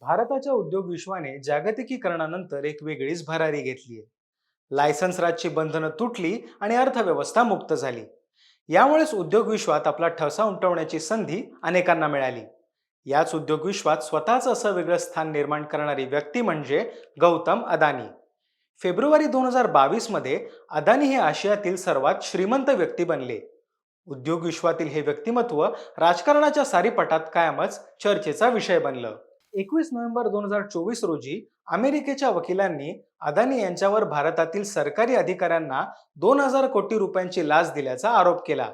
भारताच्या उद्योग विश्वाने जागतिकीकरणानंतर एक वेगळीच भरारी घेतली आहे. लायसन्स राजची बंधनं तुटली आणि अर्थव्यवस्था मुक्त झाली. यामुळेच उद्योग विश्वात आपला ठसा उमटवण्याची संधी अनेकांना मिळाली. याच उद्योग विश्वात स्वतःच असं वेगळं स्थान निर्माण करणारी व्यक्ती म्हणजे गौतम अदानी. फेब्रुवारी दोन हजार बावीसमध्ये अदानी हे आशियातील सर्वात श्रीमंत व्यक्ती बनले. उद्योग विश्वातील हे व्यक्तिमत्व राजकारणाच्या सारीपटात कायमच चर्चेचा विषय बनलं. एकवीस नोव्हेंबर दोन हजार चोवीस रोजी अमेरिकेच्या वकिलांनी अदानी यांच्यावर भारतातील सरकारी अधिकाऱ्यांना दोन हजार कोटी रुपयांची लाच दिल्याचा आरोप केला.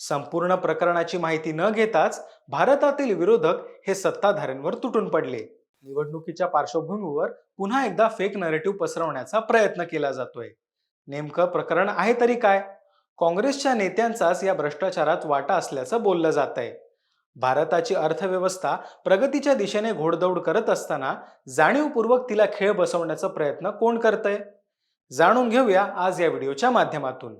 संपूर्ण प्रकरणाची माहिती न घेताच भारतातील विरोधक हे सत्ताधाऱ्यांवर तुटून पडले. निवडणुकीच्या पार्श्वभूमीवर पुन्हा एकदा फेक नरेटिव्ह पसरवण्याचा प्रयत्न केला जातोय. नेमकं प्रकरण आहे तरी काय? काँग्रेसच्या नेत्यांचाच या भ्रष्टाचारात वाटा असल्याचं बोललं जात आहे भारताची अर्थव्यवस्था प्रगतीच्या दिशेने घोडदौड करत असताना जाणीवपूर्वक तिला खेळ बसवण्याचा प्रयत्न कोण करतंय? जाणून घेऊया आज या व्हिडिओच्या माध्यमातून.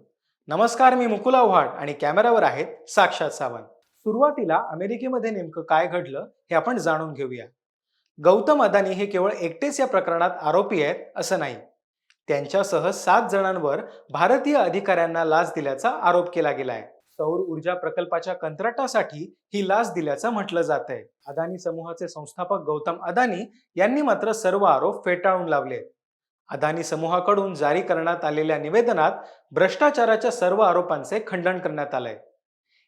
नमस्कार मी मुकुल आव्हाड आणि कॅमेरावर आहेत साक्षात सावंत. सुरुवातीला अमेरिकेमध्ये नेमकं काय घडलं हे आपण जाणून घेऊया. गौतम अदानी हे केवळ एकटेच या प्रकरणात आरोपी आहेत असं नाही. त्यांच्यासह सात जणांवर भारतीय अधिकाऱ्यांना लाच दिल्याचा आरोप केला गेला आहे सौर ऊर्जा प्रकल्पाच्या कंत्राटासाठी ही लाच दिल्याचं म्हटलं जात आहे अदानी समूहाचे संस्थापक गौतम अदानी यांनी मात्र सर्व आरोप फेटाळून लावले. अदानी समूहाकडून जारी करण्यात आलेल्या निवेदनात भ्रष्टाचाराच्या सर्व आरोपांचे खंडन करण्यात आलंय.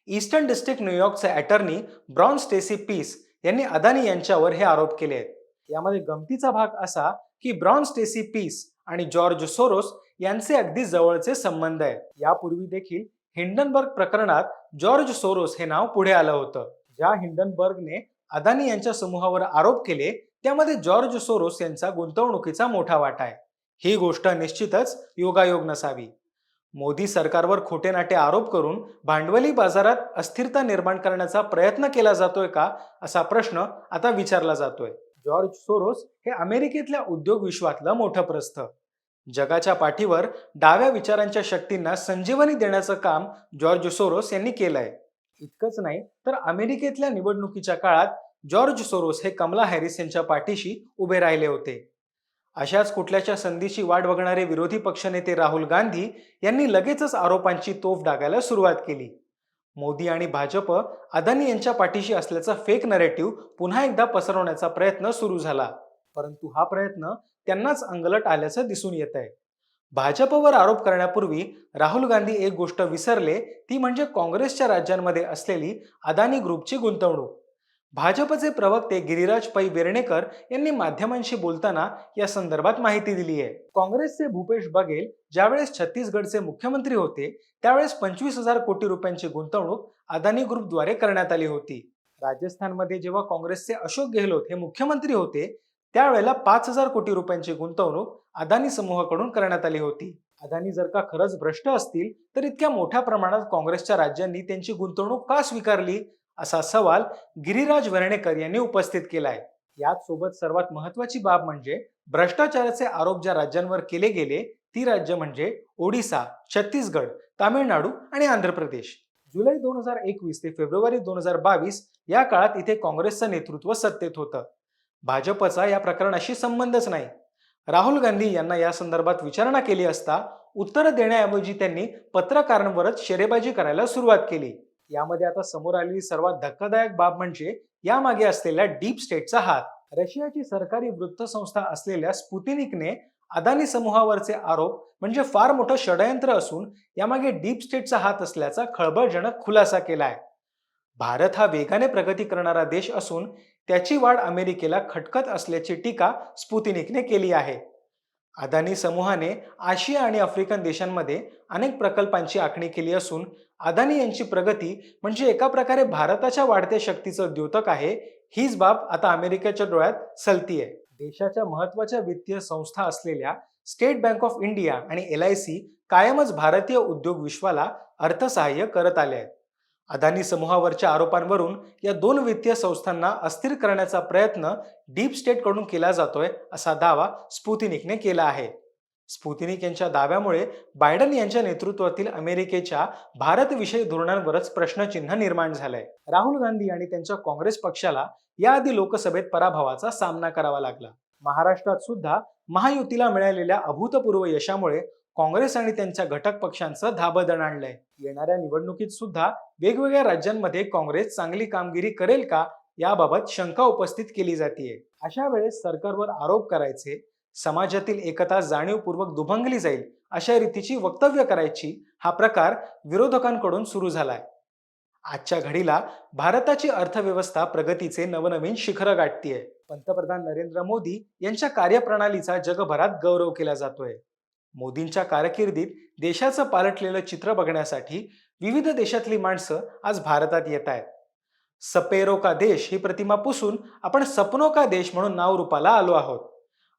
ईस्टर्न डिस्ट्रिक्ट न्यूयॉर्कचे अटर्नी ब्राउन स्टेसी पीस यांनी अदानी यांच्यावर हे आरोप केले आहेत. यामध्ये गमतीचा भाग असा की ब्राउन स्टेसी पीस आणि जॉर्ज सोरोस यांचे अगदी जवळचे संबंध आहेत. यापूर्वी देखील हिंडनबर्ग प्रकरणात जॉर्ज सोरोस हे नाव पुढे आलं होतं. ज्या हिंडनबर्गने अदानी यांच्या समूहावर आरोप केले त्यामध्ये जॉर्ज सोरोस यांचा गुंतवणुकीचा मोठा वाटा आहे. ही गोष्ट निश्चितच योगायोग नसावी. मोदी सरकारवर खोटे नाटे आरोप करून भांडवली बाजारात अस्थिरता निर्माण करण्याचा प्रयत्न केला जातोय का असा प्रश्न आता विचारला जातोय. जॉर्ज सोरोस हे अमेरिकेतल्या उद्योग विश्वातलं मोठं प्रस्थ. जगाच्या पाठीवर डाव्या विचारांच्या शक्तींना संजीवनी देण्याचं काम जॉर्ज सोरोस यांनी केलंय. इतकंच नाही तर अमेरिकेतल्या निवडणुकीच्या काळात जॉर्ज सोरोस हे कमला हॅरिस यांच्या पाठीशी उभे राहिले होते. अशाच कुठल्याच्या संधीची वाट बघणारे विरोधी पक्षनेते राहुल गांधी यांनी लगेचच आरोपांची तोफ डागायला सुरुवात केली. मोदी आणि भाजप अदानी यांच्या पाठीशी असल्याचा फेक नरेटिव्ह पुन्हा एकदा पसरवण्याचा प्रयत्न सुरू झाला. परंतु हा प्रयत्न त्यांनाच अंगलट आल्याचं दिसून येत आहे. भाजपवर आरोप करण्यापूर्वी राहुल गांधी एक गोष्ट विसरले ती म्हणजे काँग्रेसच्या राज्यांमध्ये असलेली अदानी ग्रुपची गुंतवणूक. भाजपचे प्रवक्ते गिरिराज पै वेर्णेकर यांनी माध्यमांशी बोलताना या संदर्भात माहिती दिली आहे. काँग्रेसचे भूपेश बघेल ज्यावेळेस छत्तीसगडचे मुख्यमंत्री होते त्यावेळेस पंचवीस हजार कोटी रुपयांची गुंतवणूक अदानी ग्रुपद्वारे करण्यात आली होती. राजस्थानमध्ये जेव्हा काँग्रेसचे अशोक गेहलोत हे मुख्यमंत्री होते त्यावेळेला पाच हजार कोटी रुपयांची गुंतवणूक अदानी समूहाकडून करण्यात आली होती. अदानी जर का खरंच भ्रष्ट असतील तर इतक्या मोठ्या प्रमाणात काँग्रेसच्या राज्यांनी त्यांची गुंतवणूक का स्वीकारली? असा सवाल गिरिराज वर्णेकर यांनी उपस्थित केलाय. याच सोबत सर्वात महत्वाची बाब म्हणजे भ्रष्टाचाराचे आरोप ज्या राज्यांवर केले गेले ती राज्य म्हणजे ओडिसा छत्तीसगड तामिळनाडू आणि आंध्र प्रदेश. जुलै दोन हजार एकवीस ते फेब्रुवारी दोन हजार बावीस या काळात इथे काँग्रेसचं नेतृत्व सत्तेत होतं. भाजपचा या प्रकरणाशी संबंधच नाही. राहुल गांधी यांना या संदर्भात विचारणा केली असता उत्तर देण्याऐवजी त्यांनी पत्रकारांवरच शेरेबाजी करायला सुरुवात केली. यामध्ये आता समोर आलेली सर्वात धक्कादायक बाब म्हणजे यामागे असलेल्या डीप स्टेटचा हात. रशियाची सरकारी वृत्तसंस्था असलेल्या स्पुतिनिकने अदानी समूहावरचे आरोप म्हणजे फार मोठं षडयंत्र असून यामागे डीप स्टेटचा हात असल्याचा खळबळजनक खुलासा केला आहे भारत हा वेगाने प्रगती करणारा देश असून त्याची वाढ अमेरिकेला खटकत असल्याची टीका स्पुतिनिकने केली आहे. अदानी समूहाने आशिया आणि आफ्रिकन देशांमध्ये अनेक प्रकल्पांची आखणी केली असून अदानी यांची प्रगती म्हणजे एका प्रकारे भारताच्या वाढत्या शक्तीचं द्योतक आहे हीच बाब आता अमेरिकेच्या डोळ्यात सलतीये. देशाच्या महत्त्वाच्या वित्तीय संस्था असलेल्या स्टेट बँक ऑफ इंडिया आणि एल आय सी कायमच भारतीय उद्योग विश्वाला अर्थसहाय्य करत आले आहेत. अदानी समूहावरच्या आरोपांवरून या दोन वित्तीय संस्थांना अस्थिर करण्याचा प्रयत्न डीप स्टेटकडून केला जातोय असा दावा स्पुतिनिकने केला आहे. स्पुतिनिक यांच्या दाव्यामुळे बायडन यांच्या नेतृत्वातील अमेरिकेच्या भारतविषयी धोरणांवरच प्रश्नचिन्ह निर्माण झालंय. राहुल गांधी आणि त्यांच्या काँग्रेस पक्षाला याआधी लोकसभेत पराभवाचा सामना करावा लागला. महाराष्ट्रात सुद्धा महायुतीला मिळालेल्या अभूतपूर्व यशामुळे काँग्रेस आणि त्यांच्या घटक पक्षांचं धाबदण आणलंय. येणाऱ्या निवडणुकीत सुद्धा वेगवेगळ्या राज्यांमध्ये काँग्रेस चांगली कामगिरी करेल का याबाबत शंका उपस्थित केली जाते अशा वेळेस सरकारवर आरोप करायचे समाजातील एकता जाणीवपूर्वक दुभंगली जाईल अशा रीतीची वक्तव्य करायची हा प्रकार विरोधकांकडून सुरू झालाय. आजच्या घडीला भारताची अर्थव्यवस्था प्रगतीचे नवनवीन शिखर गाठतीये. पंतप्रधान नरेंद्र मोदी यांच्या कार्यप्रणालीचा जगभरात गौरव केला जातोय. मोदींच्या कारकिर्दीत देशाचं पालटलेलं चित्र बघण्यासाठी विविध देशातली माणसं आज भारतात येत आहेत. सपेरो का देश ही प्रतिमा पुसून आपण सपनो का देश म्हणून नाव रूपाला आलो आहोत.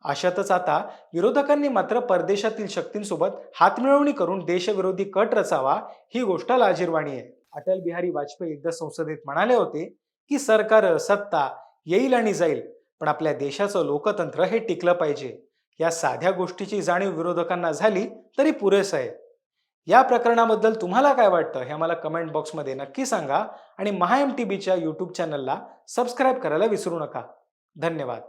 अशातच आता विरोधकांनी मात्र परदेशातील शक्तींसोबत हातमिळवणी करून देशविरोधी कट रचावा ही गोष्ट लाजीरवाणी आहे. अटल बिहारी वाजपेयी एकदा संसदेत म्हणाले होते की सरकार सत्ता येईल आणि जाईल पण आपल्या देशाचं लोकतंत्र हे टिकलं पाहिजे. या साध्या गोष्टीची जाणीव विरोधकांना झाली तरी पुरेसं आहे. या प्रकरणाबद्दल तुम्हाला काय वाटतं हे मला कमेंट बॉक्समध्ये नक्की सांगा आणि महा एम टी बीच्या यूट्यूब चॅनलला सबस्क्राईब करायला विसरू नका. धन्यवाद.